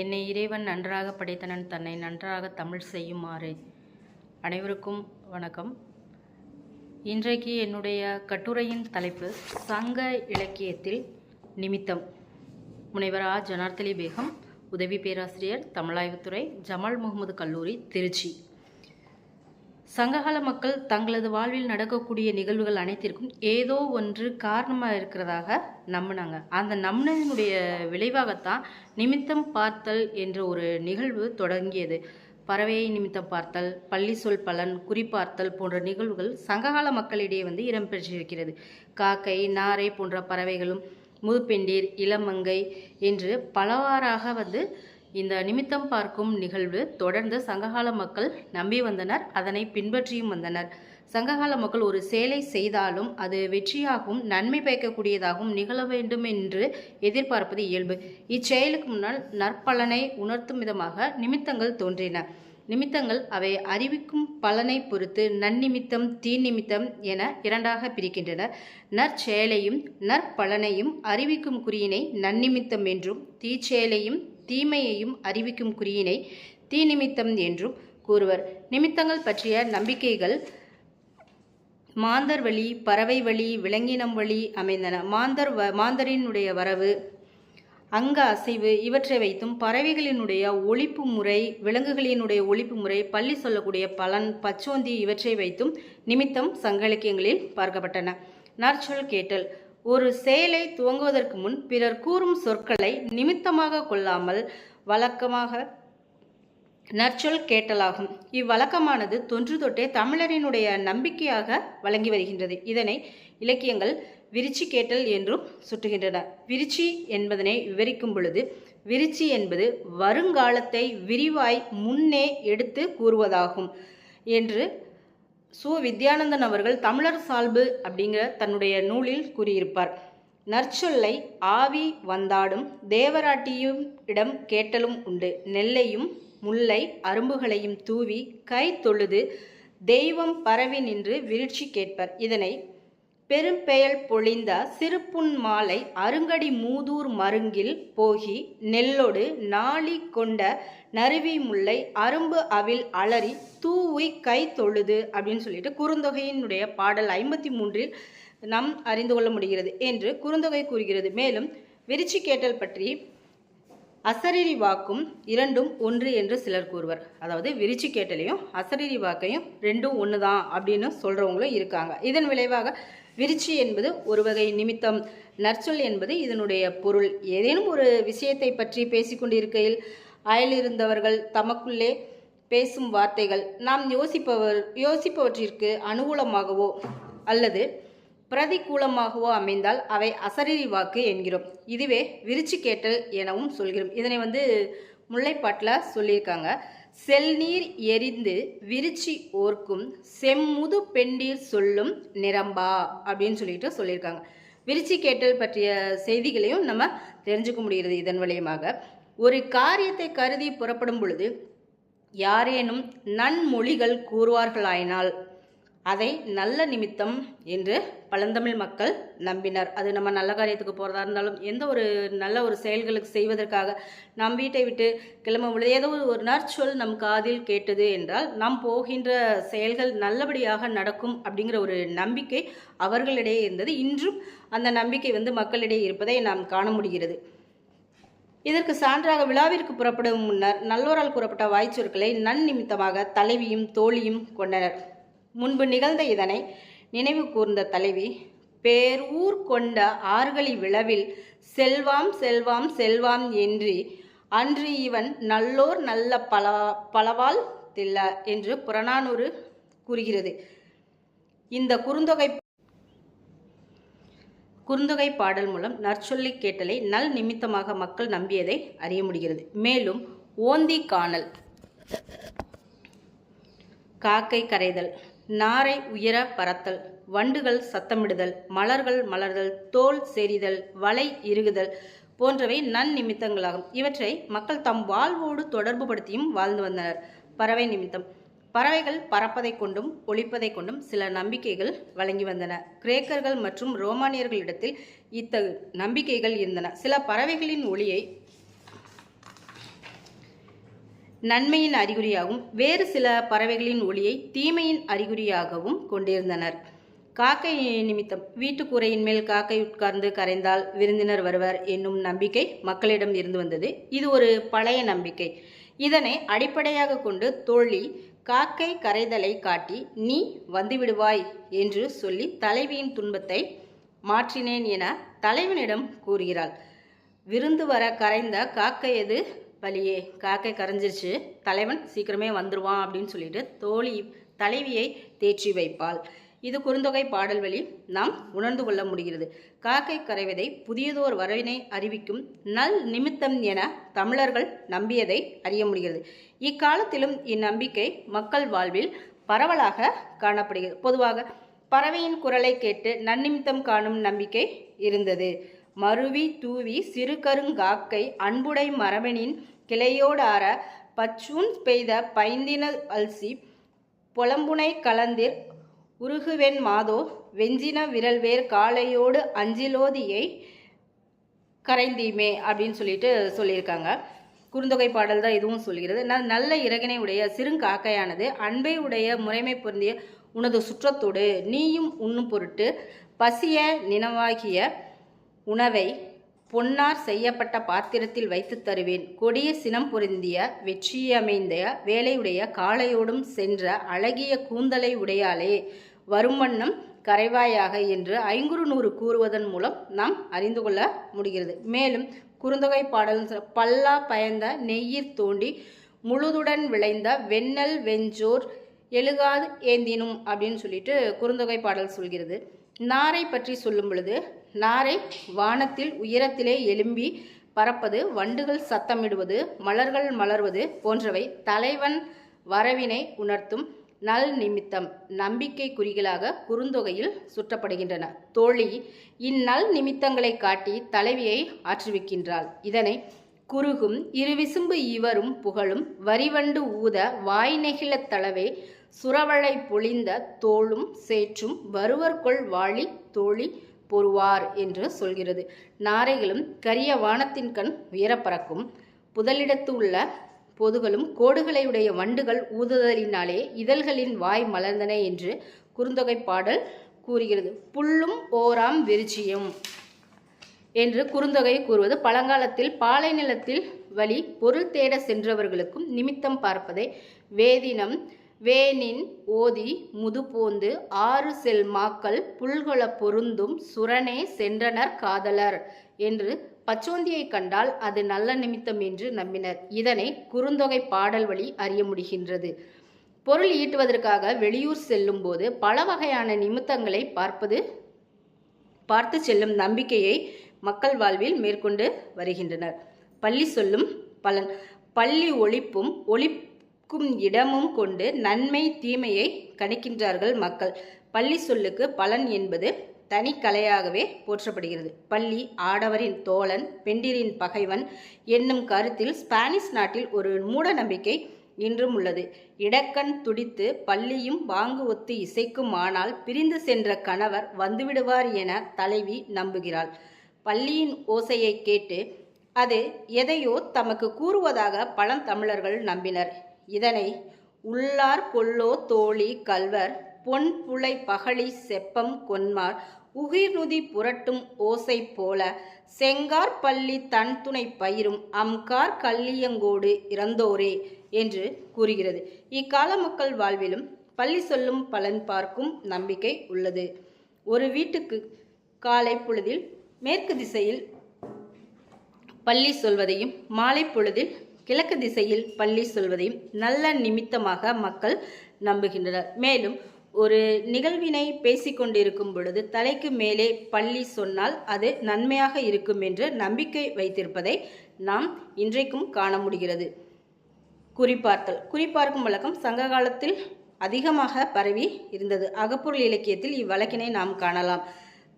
என்னை இறைவன் நன்றாக படைத்தனன் தன்னை நன்றாக தமிழ் செய்யுமாறு அனைவருக்கும் வணக்கம். இன்றைக்கு என்னுடைய கட்டுரையின் தலைப்பு சங்க இலக்கியத்தில் நிமித்தம். முனைவர் ஆ ஜனார்த்தலி பேகம் உதவி பேராசிரியர் தமிழாய்வுத்துறை ஜமால் முகமது கல்லூரி திருச்சி. சங்ககால மக்கள் தங்களது வாழ்வில் நடக்கக்கூடிய நிகழ்வுகள் அனைத்திற்கும் ஏதோ ஒன்று காரணமாக இருக்கிறதாக நம்பினாங்க. அந்த நம்பினதினுடைய விளைவாகத்தான் நிமித்தம் பார்த்தல் என்ற ஒரு நிகழ்வு தொடங்கியது. பறவையை நிமித்தம் பார்த்தல் பள்ளி சொல் பலன் குறிப்பார்த்தல் போன்ற நிகழ்வுகள் சங்ககால மக்களிடையே வந்து இடம்பெற்றிருக்கிறது காக்கை நாரை போன்ற பறவைகளும் முதுப்பெண்டீர் இளமங்கை என்று பலவாறாக வந்து இந்த நிமித்தம் பார்க்கும் நிகழ்வு தொடர்ந்து சங்ககால மக்கள் நம்பி வந்தனர் அதனை பின்பற்றியும் வந்தனர். சங்ககால மக்கள் ஒரு செயலை செய்தாலும் அது வெற்றியாகவும் நன்மை பயக்கக்கூடியதாகவும் நிகழ வேண்டும் என்று எதிர்பார்ப்பது இயல்பு. இச்செயலுக்கு முன்னால் நற்பலனை உணர்த்தும் விதமாக நிமித்தங்கள் தோன்றின. நிமித்தங்கள் அவை அறிவிக்கும் பலனை பொறுத்து நன்னிமித்தம் தீநிமித்தம் என இரண்டாக பிரிக்கின்றன. நற்செயலையும் நற்பலனையும் அறிவிக்கும் குறியினை நன்னிமித்தம் என்றும் தீச்செயலையும் தீமையையும் அறிவிக்கும் குறியினை தீநிமித்தம் என்றும் கூறுவர். நிமித்தங்கள் பற்றிய நம்பிக்கைகள் மாந்தர் வழி பறவை வழி விலங்கினம் வழி அமைந்தன. மாந்தர் வ மாந்தரினுடைய வரவு அங்க அசைவு இவற்றை வைத்தும் பறவைகளினுடைய ஒழிப்பு முறை விலங்குகளினுடைய ஒழிப்பு முறை பள்ளி சொல்லக்கூடிய பலன் பச்சோந்தி இவற்றை வைத்தும் நிமித்தம் சங்க இலக்கியங்களில் பார்க்கப்பட்டன. நற்சொல் கேட்டல். ஒரு செயலை துவங்குவதற்கு முன் பிறர் கூறும் சொற்களை நிமித்தமாக கொள்ளாமல் வழக்கமாக நற்சொல் கேட்டலாகும். இவ்வழக்கமானது தொன்று தொட்டே தமிழரினுடைய நம்பிக்கையாக வழங்கி வருகின்றது. இதனை இலக்கியங்கள் விரிச்சி கேட்டல் என்றும் சுட்டுகின்றனர் விரிச்சி என்பதனை விவரிக்கும் பொழுது விரிச்சி என்பது வருங்காலத்தை விரிவாய் முன்னே எடுத்து கூறுவதாகும் என்று சு. வித்யானந்தன் அவர்கள் தமிழர் சால்பு அப்படிங்கிற தன்னுடைய நூலில் கூறியிருப்பார். நற்சொல்லை ஆவி வந்தாடும் தேவராட்டியும் இடம் கேட்டலும் உண்டு. நெல்லையும் முல்லை அரும்புகளையும் தூவி கை தொழுது தெய்வம் பரவி நின்று விருட்சி கேட்பர். இதனை பெரும்பெயல் பொழிந்த சிறுப்புன் மாலை அருங்கடி மூதூர் மருங்கில் போகி நெல்லொடு நாளி கொண்ட நறுவி முல்லை அரும்பு அவில் அலறி தூவி கை தொழுது அப்படின்னு சொல்லிட்டு குறுந்தொகையினுடைய பாடல் ஐம்பத்தி மூன்றில் நாம் அறிந்து கொள்ள முடிகிறது என்று குறுந்தொகை கூறுகிறது. மேலும் விரிச்சி கேட்டல் பற்றி அசரீரி வாக்கும் இரண்டும் ஒன்று என்று சிலர் கூறுவர். அதாவது விரிச்சு கேட்டலையும் அசரிரி வாக்கையும் ரெண்டும் ஒன்று தான் அப்படின்னு சொல்கிறவங்களும் இருக்காங்க. இதன் விளைவாக விருச்சி என்பது ஒரு வகை நிமித்தம். நற்சொல் என்பது இதனுடைய பொருள். ஏதேனும் ஒரு விஷயத்தை பற்றி பேசிக்கொண்டிருக்கையில் அயலிருந்தவர்கள் தமக்குள்ளே பேசும் வார்த்தைகள் நாம் யோசிப்பவர் யோசிப்பவற்றிற்கு அனுகூலமாகவோ அல்லது பிரதிகூலமாகவோ அமைந்தால் அவை அசரீரி வாக்கு என்கிறோம். இதுவே விரிச்சு கேட்டல் எனவும் சொல்கிறோம். இதனை வந்து முல்லைப்பாட்டில் சொல்லியிருக்காங்க. செல்நீர் எரிந்து விரிச்சி ஓர்க்கும் செம்முது பெண்டீர் சொல்லும் நிரம்பா அப்படின்னு சொல்லிட்டு சொல்லியிருக்காங்க. விரிச்சி கேட்டல் பற்றிய செய்திகளையும் நம்ம தெரிஞ்சுக்க முடிகிறது இதன் வழியமாக. ஒரு காரியத்தை கருதி புறப்படும் பொழுது யாரேனும் நன்மொழிகள் கூறுவார்களாயினால் அதை நல்ல நிமித்தம் என்று பழந்தமிழ் மக்கள் நம்பினர். அது நம்ம நல்ல காரியத்துக்கு போகிறதா இருந்தாலும் எந்த ஒரு நல்ல ஒரு செயல்களுக்கு செய்வதற்காக நம் வீட்டை விட்டு கிளம்பும் பொழுது ஏதோ ஒரு நற்சொல் நம் காதில் கேட்டது என்றால் நாம் போகின்ற செயல்கள் நல்லபடியாக நடக்கும் அப்படிங்கிற ஒரு நம்பிக்கை அவர்களிடையே இருந்தது. இன்றும் அந்த நம்பிக்கை வந்து மக்களிடையே இருப்பதை நாம் காண முடிகிறது. இதற்கு சான்றாக விழாவிற்கு புறப்படும் முன்னர் நல்லோரால் கூறப்பட்ட வாய்ச்சொற்களை நன்னிமித்தமாக தலைவியும் தோழியும் கொண்டனர். முன்பு நிகழ்ந்த இதனை நினைவு கூர்ந்த தலைவி பேரூர் கொண்ட ஆறுகளி விழவில் செல்வாம் செல்வாம் செல்வாம் என்று அன்று இவன் நல்லோர் நல்ல பல பலவால் தில்ல என்று புறநானூறு கூறுகிறது. இந்த குறுந்தொகை குறுந்தொகை பாடல் மூலம் நற்சொல்லி கேட்டலை நல் நிமித்தமாக மக்கள் நம்பியதை அறிய முடிகிறது. மேலும் ஓந்தி காணல் காக்கை கரைதல் நாரை உயர பறத்தல் வண்டுகள் சத்தமிடுதல் மலர்கள் மலர்தல் தோல் செறிதல் வலை இறுகுதல் போன்றவை நன்னிமித்தங்களாகும். இவற்றை மக்கள் தம் வாழ்வோடு தொடர்பு படுத்தியும் வாழ்ந்து வந்தனர். பறவை நிமித்தம். பறவைகள் பறப்பதை கொண்டும் ஒழிப்பதை கொண்டும் சில நம்பிக்கைகள் வழங்கி வந்தன. கிரேக்கர்கள் மற்றும் ரோமானியர்களிடத்தில் இத்தகு நம்பிக்கைகள் இருந்தன. சில பறவைகளின் ஒளியை நன்மையின் அறிகுறியாகவும் வேறு சில பறவைகளின் ஒளியை தீமையின் அறிகுறியாகவும் கொண்டிருந்தனர். காக்கை நிமித்தம் வீட்டுக்கூரையின் மேல் காக்கை உட்கார்ந்து கரைந்தால் விருந்தினர் வருவர் என்னும் நம்பிக்கை மக்களிடம் இருந்து வந்தது. இது ஒரு பழைய நம்பிக்கை. இதனை அடிப்படையாக கொண்டு தோழி காக்கை கரைதலை காட்டி நீ வந்துவிடுவாய் என்று சொல்லி தலைவியின் துன்பத்தை மாற்றினேன் என தலைவனிடம் கூறுகிறாள். விருந்து வர கரைந்த காக்கை எது? வழியே காக்கை கரைஞ்சிருச்சு. தலைவன் சீக்கிரமே வந்துடுவான் அப்படின்னு சொல்லிட்டு தோழி தலைவியை தேற்றி வைப்பாள். இது குறுந்தொகை பாடல் வழி நாம் உணர்ந்து கொள்ள முடிகிறது. காக்கை கரைவதை புதியதோர் வரவினை அறிவிக்கும் நல் நிமித்தம் என தமிழர்கள் நம்பியதை அறிய முடிகிறது. இக்காலத்திலும் இந்நம்பிக்கை மக்கள் வாழ்வில் பரவலாக காணப்படுகிறது. பொதுவாக பறவையின் குரலை கேட்டு நன்னிமித்தம் காணும் நம்பிக்கை இருந்தது. மருவி தூவி சிறு கருங்காக்கை அன்புடை மரபனின் கிளையோடார பச்சூன் பெய்த பைந்தின அல்சி புலம்புனை கலந்திர் உருகுவெண் மாதோ வெஞ்சின விரல்வேர் காளையோடு அஞ்சிலோதியை கரைந்தீமே அப்படின்னு சொல்லிட்டு சொல்லியிருக்காங்க. குறுந்தொகை பாடல் தான் இதுவும் சொல்கிறது. ந- நல்ல இறகினை உடைய சிறுங்காக்கையானது அன்பை உடைய முறைமை பொருந்திய உனது சுற்றத்தோடு நீயும் உண்ணும் பொருட்டு பசிய நினவாகிய உணவை பொன்னார் செய்யப்பட்ட பாத்திரத்தில் வைத்து தருவேன். கொடிய சினம் பொருந்திய வெற்றியமைந்த வேலையுடைய காளையோடும் சென்ற அழகிய கூந்தலை உடையாலே வருமன்னம் கரைவாயாக என்று ஐங்குறு நூறு கூறுவதன் மூலம் நாம் அறிந்து கொள்ள முடிகிறது. மேலும் குறுந்தொகை பாடல் பல்லா பயந்த நெய்யிர் தோண்டி முழுதுடன் விளைந்த வெண்ணெல் வெஞ்சோர் எழுகாது ஏந்தினும் அப்படின்னு சொல்லிட்டு குறுந்தொகை பாடல் சொல்கிறது. நாரை பற்றி சொல்லும் பொழுது நாரை வானத்தில் உயரத்திலே எழும்பி பறப்பது வண்டுகள் சத்தமிடுவது மலர்கள் மலர்வது போன்றவை தலைவன் வரவினை உணர்த்தும் நல் நிமித்தம் நம்பிக்கை குறிகளாக குறுந்தொகையில் சுற்றப்படுகின்றன. தோழி இந்நல் நிமித்தங்களை காட்டி தலைவியை ஆற்றுவிக்கின்றாள். இதனை குறுகும் இருவிசும்பு இவரும் புகழும் வரிவண்டு ஊத வாய் நெகிழத் தளவே சுரவளை பொழிந்த தோளும் சேற்றும் வருவர்கொள் வாழி தோழி பொறுவார் என்று சொல்கிறது. நாரைகளும் கரிய வானத்தின் கண் உயரப்பறக்கும். புதலிடத்து உள்ள பொதுகளும் கோடுகளையுடைய வண்டுகள் ஊதுதலினாலே இதழ்களின் வாய் மலர்ந்தன என்று குறுந்தொகை பாடல் கூறுகிறது. புல்லும் ஓராம் விருச்சியும் என்று குறுந்தொகை கூறுவது. பழங்காலத்தில் பாலை நிலத்தில் வழி பொருள் தேட சென்றவர்களுக்கும் நிமித்தம் பார்ப்பதை வேதினம். வேனின் ஓதி முதுபோந்து ஆறு செல் மாக்கள் புல்கொள பொருந்தும் சுரனே சென்றனர் காதலர் என்று பச்சோந்தியை கண்டால் அது நல்ல நிமித்தம் என்று நம்பினர். இதனை குறுந்தொகை பாடல் வழி அறிய முடிகின்றது. பொருள் ஈட்டுவதற்காக வெளியூர் செல்லும்போது பல வகையான நிமித்தங்களை பார்ப்பது பார்த்து செல்லும் நம்பிக்கையை மக்கள் வாழ்வில் மேற்கொண்டு வருகின்றனர். பள்ளி சொல்லும் பலன் பள்ளி ஒழிப்பும் ஒழிக்கும் இடமும் கொண்டு நன்மை தீமையை கணிக்கின்றார்கள் மக்கள். பள்ளி சொல்லுக்கு பலன் என்பது தனி கலையாகவே போற்றப்படுகிறது. பள்ளி ஆடவரின் தோழன் பெண்டிரின் பகைவன் என்னும் கருத்தில் ஸ்பானிஷ் நாட்டில் ஒரு மூட நம்பிக்கை இன்றும் உள்ளது. இடக்கண் துடித்து பள்ளியும் வாங்கு ஒத்து இசைக்கும் ஆனால் பிரிந்து சென்ற கணவர் வந்துவிடுவார் என தலைவி நம்புகிறாள். பள்ளியின் ஓசையை கேட்டு அது எதையோ தமக்கு கூறுவதாக பழந்தமிழர்கள் நம்பினர். இதனை உள்ளார் கொல்லோ தோழி கல்வர் பொன் புலை பகழி செப்பம் கொன்மார் உகிர்நுதி புரட்டும் ஓசை போல செங்கார் பள்ளி தன் துணை பயிரும் அம்கார் கல்லியங்கோடு இறந்தோரே என்று கூறுகிறது. இக்கால மக்கள் வாழ்விலும் பள்ளி சொல்லும் பலன் பார்க்கும் நம்பிக்கை உள்ளது. ஒரு வீட்டுக்கு காலை பொழுதில் மேற்கு திசையில் பள்ளி சொல்வதையும் மாலை பொழுதில் கிழக்கு திசையில் பள்ளி சொல்வதையும் நல்ல நிமித்தமாக மக்கள் நம்புகின்றனர். மேலும் ஒரு நிகழ்வினை பேசிக்கொண்டிருக்கும் பொழுது தலைக்கு மேலே பள்ளி சொன்னால் அது நன்மையாக இருக்கும் என்று நம்பிக்கை வைத்திருப்பதை நாம் இன்றைக்கும் காண முடிகிறது. குறிப்பார்த்தல் குறிப்பார்க்கும் வழக்கம் சங்க காலத்தில் அதிகமாக பரவி இருந்தது. அகப்பொருள் இலக்கியத்தில் இவ்வழக்கினை நாம் காணலாம்.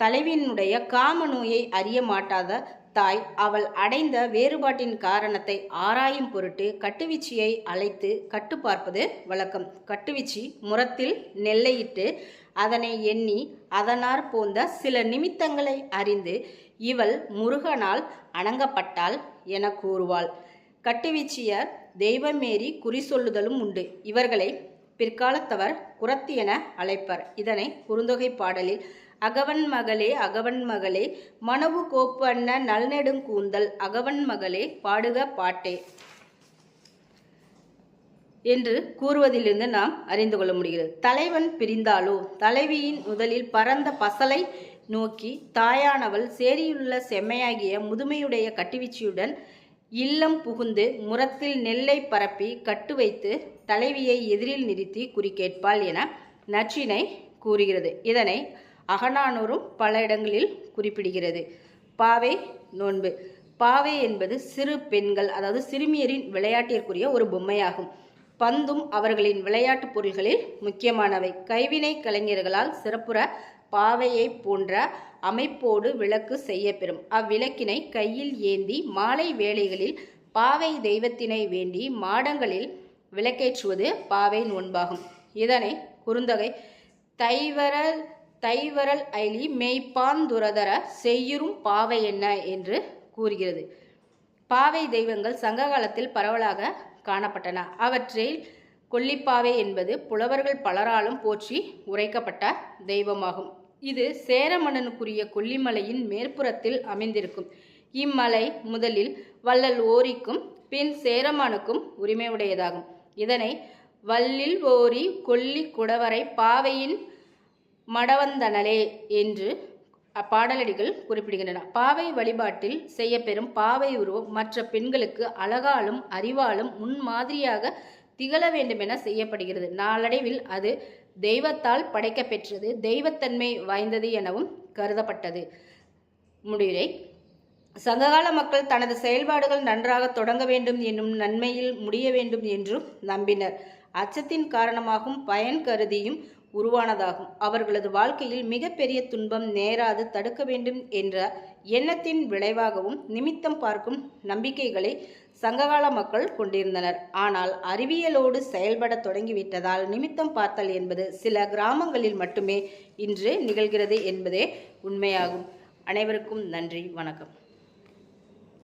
தலைவியினுடைய காம நோயை அறிய மாட்டாத தாய் அவள் அடைந்த வேறுபாட்டின் காரணத்தை ஆராயும் பொருட்டு கட்டுவீச்சியை அழைத்து கட்டு பார்ப்பது வழக்கம். கட்டுவீச்சி முரத்தில் நெல்லையிட்டு அதனை எண்ணி அதனார் போந்த சில நிமித்தங்களை அறிந்து இவள் முருகனால் அணங்கப்பட்டாள் என கூறுவாள். கட்டுவீச்சியர் தெய்வமேறி குறி சொல்லுதலும் உண்டு. இவர்களை பிற்காலத்தவர் குரத்தி என அழைப்பர். இதனை குறுந்தொகை பாடலில் அகவன் மகளே அகவன் மகளே மனவு கோப்பு அண்ண நல்நெடுங்கூந்தல் அகவன் மகளே பாடுக பாட்டே என்று கூறுவதிலிருந்து நாம் அறிந்து கொள்ள முடிகிறது. தலைவன் பிரிந்தாலோ? தலைவியின் முதலில் பரந்த பசலை நோக்கி தாயானவள் சேரியுள்ள செம்மையாகிய முதுமையுடைய கட்டுவீச்சியுடன் இல்லம் புகுந்து முரத்தில் நெல்லை பரப்பி கட்டு வைத்து தலைவியை எதிரில் நிறுத்தி குறிக்கேட்பாள் என நச்சினை கூறுகிறது. இதனை அகநானூரும் பல இடங்களில் குறிப்பிடுகிறது. பாவை நோன்பு. பாவை என்பது சிறு பெண்கள் அதாவது சிறுமியரின் விளையாட்டிற்குரிய ஒரு பொம்மையாகும். பந்தும் அவர்களின் விளையாட்டுப் பொருள்களில் முக்கியமானவை. கைவினை கலைஞர்களால் சிறப்புற பாவையை போன்ற அமைப்போடு விளக்கு செய்யப்பெறும். அவ்விளக்கினை கையில் ஏந்தி மாலை வேளைகளில் பாவை தெய்வத்தினை வேண்டி மாடங்களில் விளக்கேற்றுவது பாவை நோன்பாகும் இதனை குறுந்தொகை தைவரல் தைவரல் ஐலி மெய்ப்பாந்துரதர செய்யுறும் பாவை என்ன என்று கூறுகிறது. பாவை தெய்வங்கள் சங்க காலத்தில் பரவலாக காணப்பட்டன. அவற்றில் கொல்லிப்பாவை என்பது புலவர்கள் பலராலும் போற்றி உரைக்கப்பட்ட தெய்வமாகும். இது சேர மன்னனுக்குரிய கொல்லிமலையின் மேற்புறத்தில் அமைந்திருக்கும். இம்மலை முதலில் வள்ளல் ஓரிக்கும் பின் சேரமானுக்கும் உரிமையுடையதாகும். இதனை வல்லில் ஓரி கொல்லி குடவரை பாவையின் மடவந்தனலே என்று அப்பாடலடிகள் குறிப்பிடுகின்றன. பாவை வழிபாட்டில் செய்யப்பெறும் பாவை உருவம் மற்ற பெண்களுக்கு அழகாலும் அறிவாலும் முன்மாதிரியாக திகழ வேண்டுமென செய்யப்படுகிறது. நாளடைவில் அது தெய்வத்தால் படைக்கப்பெற்றது தெய்வத்தன்மை வாய்ந்தது எனவும் கருதப்பட்டது. முடிவுரை சங்ககால மக்கள் தனது செயல்பாடுகள் நன்றாக தொடங்க வேண்டும் என்னும் நன்மையில் முடிய வேண்டும் என்றும் நம்பினர். அச்சத்தின் காரணமாகவும் பயன் கருதியும் உருவானதாகும். அவர்களது வாழ்க்கையில் மிகப்பெரிய துன்பம் நேராது தடுக்க வேண்டும் என்ற எண்ணத்தின் விளைவாகவும் நிமித்தம் பார்க்கும் நம்பிக்கைகளை சங்ககால மக்கள் கொண்டிருந்தனர். ஆனால் அறிவியலோடு செயல்பட தொடங்கிவிட்டதால் நிமித்தம் பார்த்தல் என்பது சில கிராமங்களில் மட்டுமே இன்று நிகழ்கிறது என்பதே உண்மையாகும். அனைவருக்கும் நன்றி. வணக்கம்.